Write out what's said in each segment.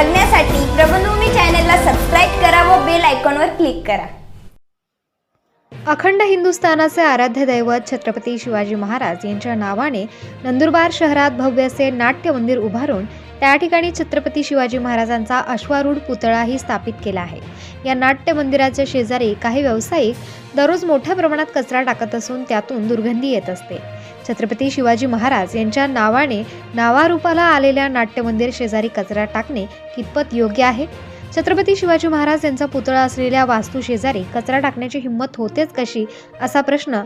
बघण्यासाठी प्रबंधभूमी चॅनलला सबस्क्राईब करा व बेल आयकॉनवर क्लिक करा. अखंड हिंदुस्थानाचे आराध्य दैवत छत्रपती शिवाजी महाराज यांच्या नावाने नंदुरबार शहरात भव्य असे नाट्य मंदिर उभारून त्या ठिकाणी छत्रपती शिवाजी महाराजांचा अश्वारूढ पुतळाही स्थापित केला आहे. या नाट्य मंदिराच्या शेजारी काही व्यावसायिक दररोज मोठ्या प्रमाणात कचरा टाकत असून त्यातून दुर्गंधी येत असते. छत्रपती शिवाजी महाराज यांच्या नावाने नावारूपाला आलेल्या नाट्यमंदिर शेजारी कचरा टाकणे कितपत योग्य आहे? छत्रपती शिवाजी महाराज यांचा पुतळा असलेल्या वास्तू शेजारी कचरा टाकण्याची हिंमत होतेच कशी? असा प्रश्न.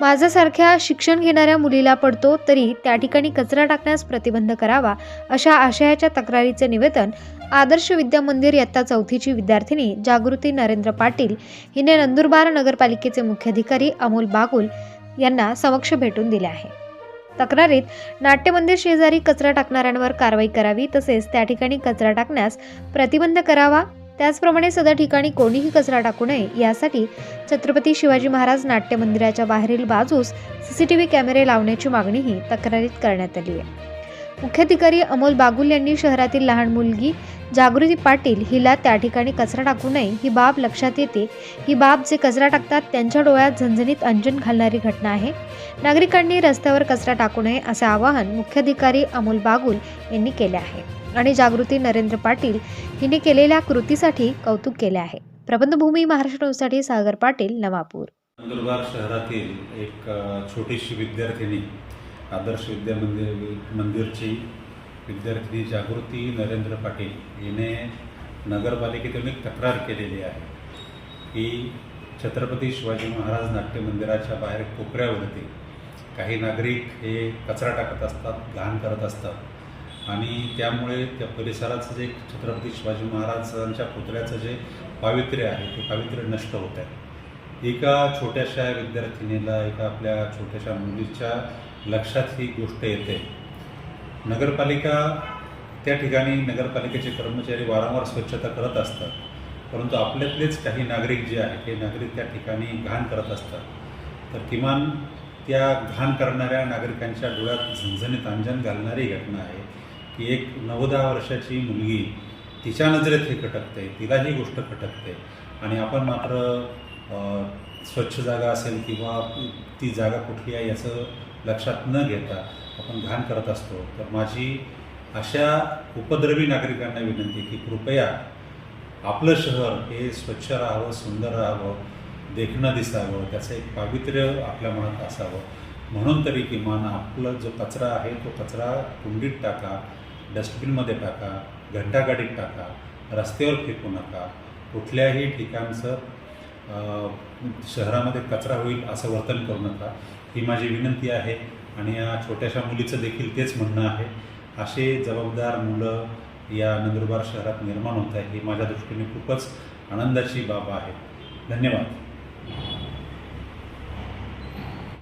माझ्यासारख्या शिक्षण घेणाऱ्या मुलीला पडतो तरी त्या ठिकाणी कचरा टाकण्यास प्रतिबंध करावा अशा आशयाच्या तक्रारीचे निवेदन आदर्श विद्या मंदिर इयत्ता चौथीची विद्यार्थिनी जागृती नरेंद्र पाटील हिने नंदुरबार नगरपालिकेचे मुख्याधिकारी अमोल बागुल यांना समक्ष भेटून दिले आहे. तक्रारीत नाट्यमंदिर शेजारी कचरा टाकणाऱ्यांवर कारवाई करावी तसेच त्या ठिकाणी कचरा टाकण्यास प्रतिबंध करावा त्याचप्रमाणे सदर ठिकाणी कोणीही कचरा टाकू नये यासाठी छत्रपती शिवाजी महाराज नाट्य मंदिराच्या बाहेरील बाजूस सीसीटीव्ही कॅमेरे लावण्याची मागणीही तक्रारीत करण्यात आली आहे. मुख्याधिकारी अमोल बागुल यांनी शहरातील लहान मुलगी जागृती पाटील हिला त्या ठिकाणी कचरा टाकू नये ही बाब लक्षात येते. ही बाब जे कचरा टाकतात त्यांच्या डोळ्यात झणझणीत अंजन घालणारी घटना आहे. नागरिकांनी रस्त्यावर कचरा टाकू नये असे आवाहन मुख्याधिकारी अमोल बागुल यांनी केले आहे. आणि जागृती नरेंद्र पाटील हिने केलेल्या कृतीसाठी कौतुक केले आहे. प्रबंधभूमी महाराष्ट्र न्यूजसाठी सागर पाटील नवापूर. नंदुरबार शहरातील एक छोटीशी विद्यार्थिनी आदर्श विद्या मंदिर मंदिरची विद्यार्थी जागृती नरेंद्र पाटील हिने नगरपालिकेतून एक तक्रार केलेली आहे की छत्रपती शिवाजी महाराज नाट्य मंदिराच्या बाहेर कोपऱ्यावरती काही नागरिक हे कचरा टाकत असतात घाण करत असतात. आणि त्यामुळे त्या परिसराचं जे छत्रपती शिवाजी महाराजांच्या पुतळ्याचं जे पावित्र्य आहे ते पावित्र्य नष्ट होत आहे. एका छोट्याशा विद्यार्थिनीला एका आपल्या छोट्याशा मुलीच्या लक्षात ही गोष्ट येते. नगरपालिका त्या ठिकाणी नगरपालिकेचे कर्मचारी वारंवार स्वच्छता करत असतात. परंतु आपल्यातलेच काही नागरिक जे आहेत ते नागरिक त्या ठिकाणी घाण करत असतात. तर किमान त्या घाण करणाऱ्या नागरिकांच्या डोळ्यात झणझणीत अंजन घालणारी घटना आहे की एक नऊ दहा वर्षाची मुलगी तिच्या नजरेत हे खटकते तिला ही गोष्ट खटकते. आणि आपण मात्र स्वच्छ जागा असेल किंवा ती जागा कुठली आहे याचं लक्षात न घेता आपण घाण करत असतो तर माझी अशा उपद्रवी नागरिकांना विनंती की कृपया आपलं शहर हे स्वच्छ राहावं सुंदर राहावं देखणं दिसावं त्याचं एक पावित्र्य आपल्या मनात असावं. म्हणून तरी किमान आपलं जो कचरा आहे तो कचरा कुंडीत टाका डस्टबिनमध्ये टाका घंटागाडीत टाका रस्त्यावर फेकू नका. कुठल्याही ठिकाणचं शहरामध्ये कचरा होईल असं वर्तन करू नका. ही माझी विनंती आहे. आणि या छोट्याशा मुलीचं देखील तेच म्हणणं आहे. असे जबाबदार मुलं या नंदुरबार शहरात निर्माण होत आहे ही माझ्या दृष्टीने खूपच आनंदाची बाब आहे. धन्यवाद.